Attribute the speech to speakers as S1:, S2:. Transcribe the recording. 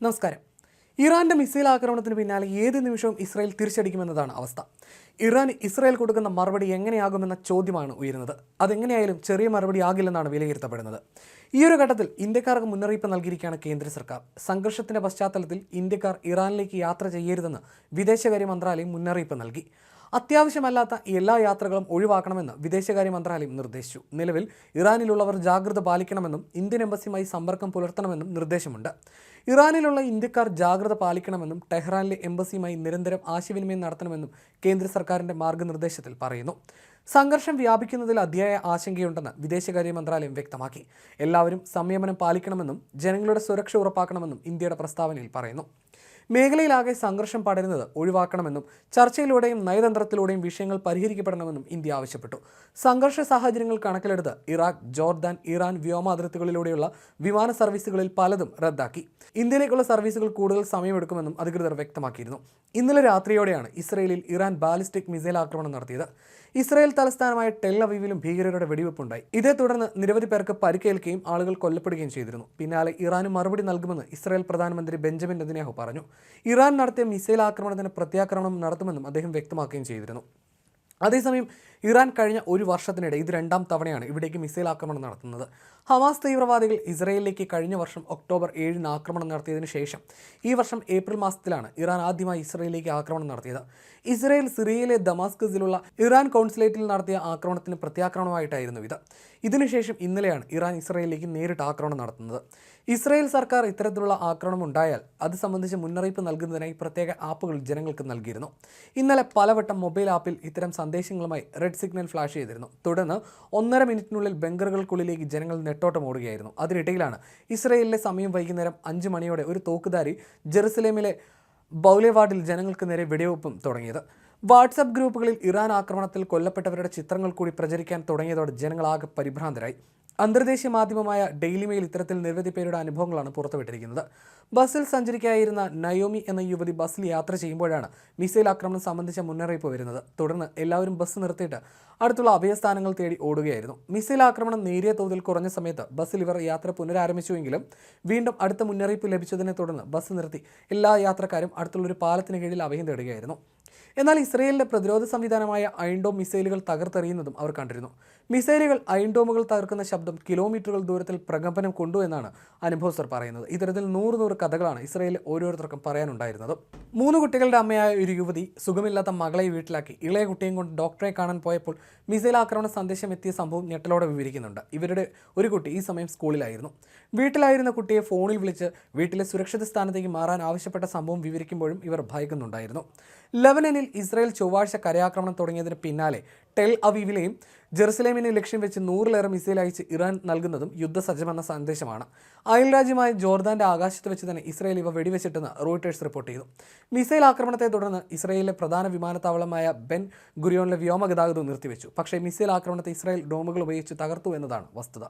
S1: നമസ്കാരം. ഇറാന്റെ മിസൈൽ ആക്രമണത്തിന് പിന്നാലെ ഏത് നിമിഷവും ഇസ്രായേൽ തിരിച്ചടിക്കുമെന്നതാണ് അവസ്ഥ. ഇറാൻ ഇസ്രായേൽ കൊടുക്കുന്ന മറുപടി എങ്ങനെയാകുമെന്ന ചോദ്യമാണ് ഉയരുന്നത്. അതെങ്ങനെയായാലും ചെറിയ മറുപടി ആകില്ലെന്നാണ് വിലയിരുത്തപ്പെടുന്നത്. ഈ ഒരു ഘട്ടത്തിൽ ഇന്ത്യക്കാർക്ക് മുന്നറിയിപ്പ് നൽകിയിരിക്കുകയാണ് കേന്ദ്ര സർക്കാർ. സംഘർഷത്തിന്റെ പശ്ചാത്തലത്തിൽ ഇന്ത്യക്കാർ ഇറാനിലേക്ക് യാത്ര ചെയ്യരുതെന്ന് വിദേശകാര്യ മന്ത്രാലയം മുന്നറിയിപ്പ് നൽകി. അത്യാവശ്യമല്ലാത്ത എല്ലാ യാത്രകളും ഒഴിവാക്കണമെന്ന് വിദേശകാര്യ മന്ത്രാലയം നിർദ്ദേശിച്ചു. നിലവിൽ ഇറാനിലുള്ളവർ ജാഗ്രത പാലിക്കണമെന്നും ഇന്ത്യൻ എംബസിയുമായി സമ്പർക്കം പുലർത്തണമെന്നും നിർദ്ദേശമുണ്ട്. ഇറാനിലുള്ള ഇന്ത്യക്കാർ ജാഗ്രത പാലിക്കണമെന്നും ടെഹ്റാനിലെ എംബസിയുമായി നിരന്തരം ആശയവിനിമയം നടത്തണമെന്നും കേന്ദ്ര സർക്കാരിന്റെ മാർഗനിർദ്ദേശത്തിൽ പറയുന്നു. സംഘർഷം വ്യാപിക്കുന്നതിൽ അതിയായ ആശങ്കയുണ്ടെന്ന് വിദേശകാര്യ മന്ത്രാലയം വ്യക്തമാക്കി. എല്ലാവരും സംയമനം പാലിക്കണമെന്നും ജനങ്ങളുടെ സുരക്ഷ ഉറപ്പാക്കണമെന്നും ഇന്ത്യയുടെ പ്രസ്താവനയിൽ പറയുന്നു. മേഖലയിലാകെ സംഘർഷം പടരുന്നത് ഒഴിവാക്കണമെന്നും ചർച്ചയിലൂടെയും നയതന്ത്രത്തിലൂടെയും വിഷയങ്ങൾ പരിഹരിക്കപ്പെടണമെന്നും ഇന്ത്യ ആവശ്യപ്പെട്ടു. സംഘർഷ സാഹചര്യങ്ങൾ കണക്കിലെടുത്ത് ഇറാഖ് ജോർദാൻ ഇറാൻ വ്യോമ അതിർത്തികളിലൂടെയുള്ള വിമാന സർവീസുകളിൽ പലതും റദ്ദാക്കി. ഇന്ത്യയിലേക്കുള്ള സർവീസുകൾ കൂടുതൽ സമയമെടുക്കുമെന്നും അധികൃതർ വ്യക്തമാക്കിയിരുന്നു. ഇന്നലെ രാത്രിയോടെയാണ് ഇസ്രയേലിൽ ഇറാൻ ബാലിസ്റ്റിക് മിസൈൽ ആക്രമണം നടത്തിയത്. ഇസ്രായേൽ തലസ്ഥാനമായ ടെൽ അവീവിലും ഭീകരരുടെ വെടിവെപ്പുണ്ടായി. ഇതേ തുടർന്ന് നിരവധി പേർക്ക് പരിക്കേൽക്കുകയും ആളുകൾ കൊല്ലപ്പെടുകയും ചെയ്തിരുന്നു. പിന്നാലെ ഇറാന് മറുപടി നൽകുമെന്ന് ഇസ്രായേൽ പ്രധാനമന്ത്രി ബെഞ്ചമിൻ നെതന്യാഹു പറഞ്ഞു. ഇറാൻ നടത്തിയ മിസൈൽ ആക്രമണത്തിന് പ്രത്യാക്രമണം നടത്തുമെന്നും അദ്ദേഹം വ്യക്തമാക്കുകയും ചെയ്തിരുന്നു. അതേസമയം ഇറാൻ കഴിഞ്ഞ ഒരു വർഷത്തിനിടെ ഇത് രണ്ടാം തവണയാണ് ഇവിടേക്ക് മിസൈൽ ആക്രമണം നടത്തുന്നത്. ഹമാസ് തീവ്രവാദികൾ ഇസ്രയേലിലേക്ക് കഴിഞ്ഞ വർഷം ഒക്ടോബർ ഏഴിന് ആക്രമണം നടത്തിയതിന് ശേഷം ഈ വർഷം ഏപ്രിൽ മാസത്തിലാണ് ഇറാൻ ആദ്യമായി ഇസ്രയേലിലേക്ക് ആക്രമണം നടത്തിയത്. ഇസ്രയേൽ സിറിയയിലെ ദമാസ്കസിലുള്ള ഇറാൻ കോൺസുലേറ്റിൽ നടത്തിയ ആക്രമണത്തിന് പ്രത്യാക്രമണമായിട്ടായിരുന്നു ഇത്. ഇതിനുശേഷം ഇന്നലെയാണ് ഇറാൻ ഇസ്രയേലിലേക്ക് നേരിട്ട് ആക്രമണം നടത്തുന്നത്. ഇസ്രയേൽ സർക്കാർ ഇത്തരത്തിലുള്ള ആക്രമണം ഉണ്ടായാൽ അത് സംബന്ധിച്ച് മുന്നറിയിപ്പ് നൽകുന്നതിനായി പ്രത്യേക ആപ്പുകൾ ജനങ്ങൾക്ക് നൽകിയിരുന്നു. ഇന്നലെ പലവട്ടം മൊബൈൽ ആപ്പിൽ ഇത്തരം സന്ദേശങ്ങളുമായി റെഡ് സിഗ്നൽ ഫ്ലാഷ് ചെയ്തിരുന്നു. തുടർന്ന് ഒന്നര മിനിറ്റിനുള്ളിൽ ബങ്കറുകൾക്കുള്ളിലേക്ക് ജനങ്ങൾ നെട്ടോട്ടം ഓടുകയായിരുന്നു. അതിനിടയിലാണ് ഇസ്രയേലിലെ സമയം വൈകുന്നേരം അഞ്ച് മണിയോടെ ഒരു തോക്കുധാരി ജെറുസലേമിലെ ബൗലേവാർഡിൽ ജനങ്ങൾക്ക് നേരെ വെടിവെപ്പും തുടങ്ങിയത്. വാട്സപ്പ് ഗ്രൂപ്പുകളിൽ ഇറാൻ ആക്രമണത്തിൽ കൊല്ലപ്പെട്ടവരുടെ ചിത്രങ്ങൾ കൂടി പ്രചരിക്കാൻ തുടങ്ങിയതോടെ ജനങ്ങളാകെ പരിഭ്രാന്തരായി. അന്തർദേശീയ മാധ്യമമായ ഡെയിലി മെയിൽ ഇത്തരത്തിൽ നിരവധി പേരുടെ അനുഭവങ്ങളാണ് പുറത്തുവിട്ടിരിക്കുന്നത്. ബസ്സിൽ സഞ്ചരിക്കായിരുന്ന നയോമി എന്ന യുവതി ബസ്സിൽ യാത്ര ചെയ്യുമ്പോഴാണ് മിസൈൽ ആക്രമണം സംബന്ധിച്ച മുന്നറിയിപ്പ് വരുന്നത്. തുടർന്ന് എല്ലാവരും ബസ് നിർത്തിയിട്ട് അടുത്തുള്ള അഭയസ്ഥാനങ്ങൾ തേടി ഓടുകയായിരുന്നു. മിസൈൽ ആക്രമണം നേരിയ തോതിൽ കുറഞ്ഞ സമയത്ത് ബസ്സിൽ ഇവർ യാത്ര പുനരാരംഭിച്ചുവെങ്കിലും വീണ്ടും അടുത്ത മുന്നറിയിപ്പ് ലഭിച്ചതിനെ തുടർന്ന് ബസ് നിർത്തി എല്ലാ യാത്രക്കാരും അടുത്തുള്ള ഒരു പാലത്തിന് കീഴിൽ അഭയം തേടുകയായിരുന്നു. എന്നാൽ ഇസ്രയേലിന്റെ പ്രതിരോധ സംവിധാനമായ അയൺഡോം മിസൈലുകൾ തകർത്തെറിയുന്നതും അവർ കണ്ടിരുന്നു. മിസൈലുകൾ അയൺഡോമുകൾ തകർക്കുന്ന ശബ്ദം കിലോമീറ്ററുകൾ ദൂരത്തിൽ പ്രകമ്പനം കൊണ്ടു എന്നാണ് അനുഭവസ്ഥർ പറയുന്നത്. ഇത്തരത്തിൽ നൂറ് നൂറ് കഥകളാണ് ഇസ്രയേലിൽ ഓരോരുത്തർക്കും പറയാനുണ്ടായിരുന്നത്. മൂന്ന് കുട്ടികളുടെ അമ്മയായ ഒരു യുവതി സുഖമില്ലാത്ത മകളെ വീട്ടിലാക്കി ഇളയ കുട്ടിയും കൊണ്ട് ഡോക്ടറെ കാണാൻ പോയപ്പോൾ മിസൈൽ ആക്രമണ സന്ദേശം എത്തിയ സംഭവം ഞെട്ടലോടെ വിവരിക്കുന്നുണ്ട്. ഇവരുടെ ഒരു കുട്ടി ഈ സമയം സ്കൂളിലായിരുന്നു. വീട്ടിലായിരുന്ന കുട്ടിയെ ഫോണിൽ വിളിച്ച് വീട്ടിലെ സുരക്ഷിത സ്ഥാനത്തേക്ക് മാറാൻ ആവശ്യപ്പെട്ട സംഭവം വിവരിക്കുമ്പോഴും ഇവർ ഭയക്കുന്നുണ്ടായിരുന്നു. ലെബനനിൽ ഇസ്രായേൽ ചൊവ്വാഴ്ച കരയാക്രമണം തുടങ്ങിയതിന് പിന്നാലെ ടെൽ അവീവിലെയും ജെറുസലേമിനെ ലക്ഷ്യം വെച്ച് നൂറിലേറെ മിസൈൽ അയച്ച് ഇറാൻ നൽകുന്നതും യുദ്ധസജ്ജമെന്ന സന്ദേശമാണ്. അയൽരാജ്യമായ ജോർദാന്റെ ആകാശത്ത് വെച്ച് തന്നെ ഇസ്രായേൽ ഇവ വെടിവെച്ചിട്ടെന്ന് റോയിട്ടേഴ്സ് റിപ്പോർട്ട് ചെയ്തു. മിസൈൽ ആക്രമണത്തെ തുടർന്ന് ഇസ്രായേലിലെ പ്രധാന വിമാനത്താവളമായ ബെൻ ഗുരിയോണിലെ വ്യോമഗതാഗതവും നിർത്തിവെച്ചു. പക്ഷേ മിസൈൽ ആക്രമണത്തെ ഇസ്രായേൽ ഡോമുകൾ ഉപയോഗിച്ച് തകർത്തു എന്നതാണ് വസ്തുത.